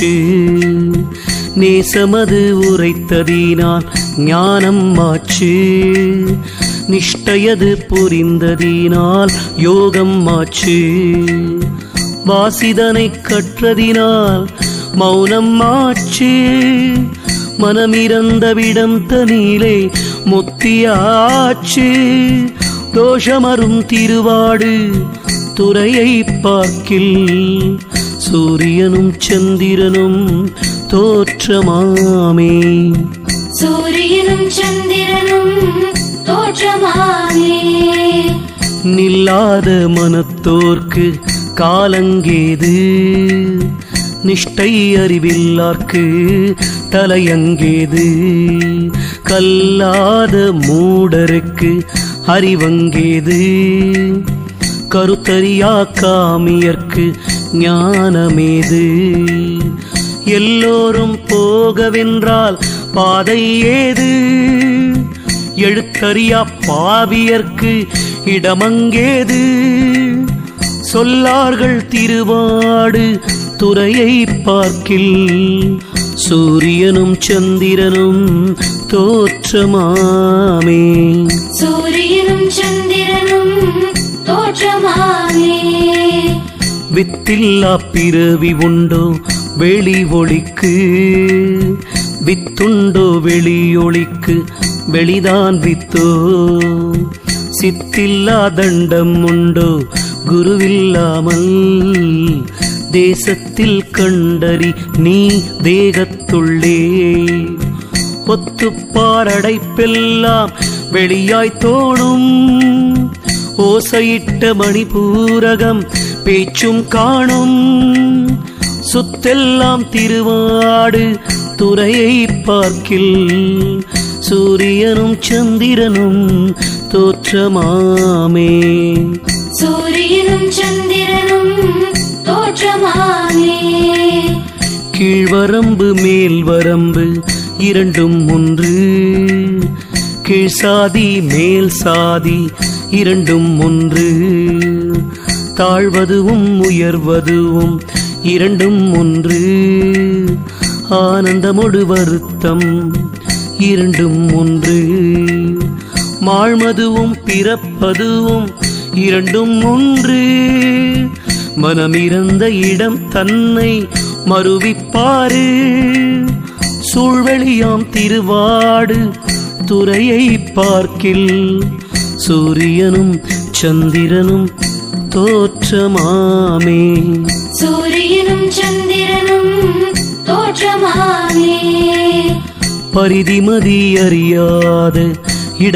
ஆச்சு நேசமது உரைத்ததினால் ஞானம் ஆச்சு நிஷ்டையது புரிந்ததினால் யோகம் ஆச்சு வாசிதனை கற்றதினால் மௌனம் ஆச்சு மனமிறந்தவிடம் தனியிலே முத்தியாச்சு. தோஷமரும் திருவாடு துறையை பார்க்கில். சூரியனும் சந்திரனும் தோற்றமாமே. சூரியனும் சந்திரனும் தோற்றமாமே. நில்லாத மனத்தோர்க்கு காலங்கேது? நிஷ்டை அறிவில்லார்க்கு தலையங்கேது? கல்லாத மூடருக்கு அறிவங்கேது? கருத்தறியா காமியர்க்கு ஞானமேது? எல்லோரும் போகவென்றால் பாதை ஏது? எழுத்தறியா பாவியர்க்கு இடமங்கேது? சொல்லார்கள் திருவாடு துறையை பார்க்கில் சூரியனும் சந்திரனும் தோற்றமாமே. வித்தில்லா பிறவி உண்டோ வெளி ஒளிக்கு வித்துண்டோ வெளியொளிக்கு? வெளிதான் வித்தோ? சித்தில்லா தண்டம் உண்டோ குருவில்லாமல்? தேசத்தில் கண்டறி நீ தேகத்துள்ளே? ஒத்துப்பாரடைப்பெல்லாம் வெளியாய் தோணும் ஓசையிட்ட மணிபூரகம் பேச்சும் காணும். சுத்தெல்லாம் திருவாடு துறையை பார்க்கில். சூரியனும் சந்திரனும் தோற்றமாமே. சூரியனும் சந்திரனும் தோற்றமாமே. கீழ்வரம்பு மேல் வரம்பு இரண்டும் ஒன்று. கீழ் சாதி மேல் சாதி இரண்டும் ஒன்று. தாழ்வதுவும் உயர்வதுவும் இரண்டும் ஒன்று. ஆனந்தமொடு வருத்தம் இரண்டும் ஒன்று. மாழ்மதுவும் பிறப்பதுவும் இரண்டும் ஒன்று. மனமிருந்த இடம் தன்னை மறுவிப்பாரு. சூழ்வெளியாம் திருவாடு துறையை பார்க்கில். சூரியனும் சந்திரனும் தோற்றமாமே. சூரியனும் சந்திரனும் தோற்றமாமே. பரிதிமதி அறியாத.